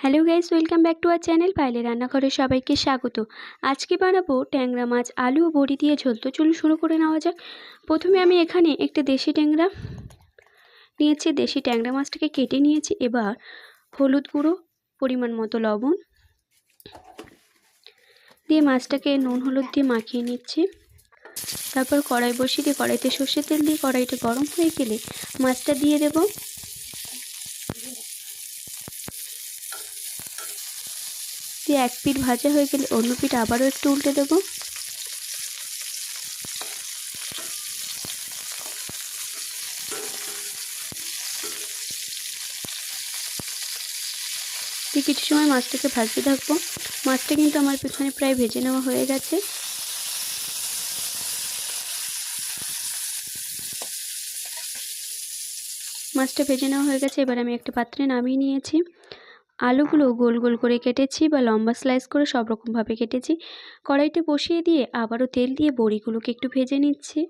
Hello guys welcome back to our channel পাইলে রান্নাঘরে সবাইকে স্বাগত। আজকে বানাবো ট্যাংরা মাছ, আলু ও বড়ি দিয়ে ঝোল। তো চলুন শুরু করে নেওয়া যাক। প্রথমে আমি এখানে একটা দেশি ট্যাংরা নিয়েছি। দেশি ট্যাংরা মাছটাকে কেটে নিয়েছি। এবার হলুদ গুঁড়ো, পরিমাণ মতো লবণ দিয়ে মাছটাকে নুন হলুদ দিয়ে মাখিয়ে নিচ্ছি। তারপর কড়াই বসিয়ে দিয়ে কড়াইতে সর্ষের তেল দিয়ে কড়াইটা গরম হয়ে গেলে মাছটা দিয়ে দেবো। দিয়ে এক পিঠ ভাজা হয়ে গেলে অন্য পিঠ আবারও একটু উল্টে দেবো। কিছু সময় মাছটাকে ভাজতে থাকব। মাছটা কিন্তু আমার পেছনে প্রায় ভেজে নেওয়া হয়ে গেছে। মাছটা ভেজে নেওয়া হয়ে গেছে, এবার আমি একটা পাত্রে নামিয়ে নিয়েছি। আলুগুলো গোল গোল করে কেটেছি বা লম্বা স্লাইস করে সব রকমভাবে কেটেছি। কড়াইতে বসিয়ে দিয়ে আবারও তেল দিয়ে বড়িগুলোকে একটু ভেজে নিচ্ছি।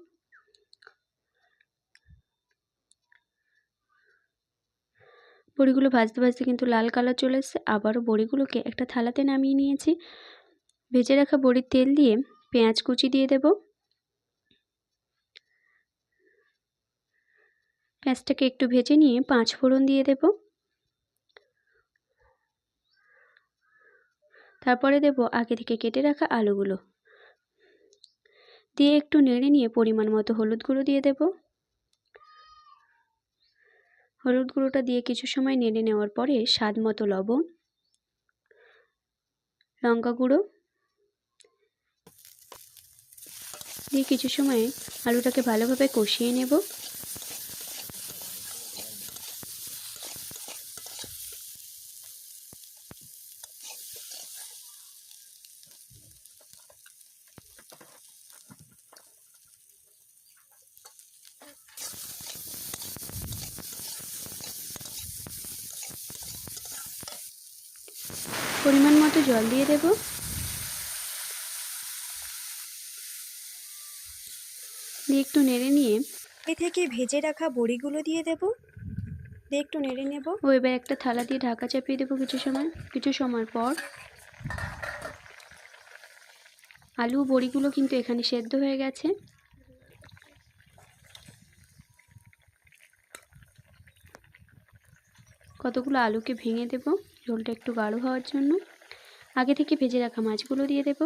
বড়িগুলো ভাজতে ভাজতে কিন্তু লাল কালার চলে এসছে। আবারও বড়িগুলোকে একটা থালাতে নামিয়ে নিয়েছি। ভেজে রাখা বড়ির তেল দিয়ে পেঁয়াজ কুচি দিয়ে দেব। পেঁয়াজটাকে একটু ভেজে নিয়ে পাঁচ ফোড়ন দিয়ে দেবো। তারপরে দেব আগে থেকে কেটে রাখা আলুগুলো। দিয়ে একটু নেড়ে নিয়ে পরিমাণ মতো হলুদ গুঁড়ো দিয়ে দেব। হলুদ গুঁড়োটা দিয়ে কিছু সময় নেড়ে নেওয়ার পরে স্বাদ মতো লবণ, লঙ্কা গুঁড়ো দিয়ে কিছু সময় আলুটাকে ভালোভাবে কষিয়ে নেব। পরিমাণ মতো জল দিয়ে দেব। দিয়ে একটু নেড়ে নিয়ে এ থেকে ভেজে রাখা বড়িগুলো দিয়ে দেব। দিয়ে একটু নেড়ে নেব। ও এবার একটা থালা দিয়ে ঢাকা চাপিয়ে দেবো কিছু সময় কিছু সময় পর। আলু বড়িগুলো কিন্তু এখানে সেদ্ধ হয়ে গেছে। কতগুলো আলুকে ভেঙে দেব। ঝোলটা একটু গাঢ় হওয়ার জন্য আগে থেকে ভেজে রাখা মাছগুলো দিয়ে দেব।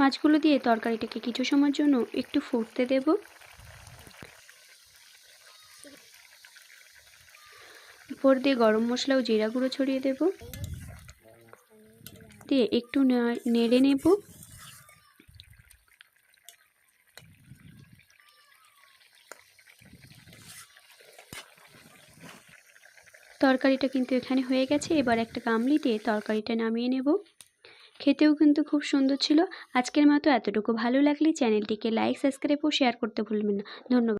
মাছগুলো দিয়ে তরকারিটাকে কিছু সময়ের জন্য একটু ফুটতে দেব। উপর দিয়ে গরম মশলা ও জিরা গুঁড়ো ছড়িয়ে দেব। দিয়ে একটু নেড়ে নেব। তরকারিটা কিন্তু এখানে হয়ে গেছে। এবার একটা গামলি দিয়ে তরকারিটা নামিয়ে নেব। খেতেও কিন্তু খুব সুন্দর ছিল। আজকের মতো এতটুকু। ভালো লাগলে চ্যানেলটিকে লাইক, সাবস্ক্রাইব ও শেয়ার করতে ভুলবেন না। ধন্যবাদ।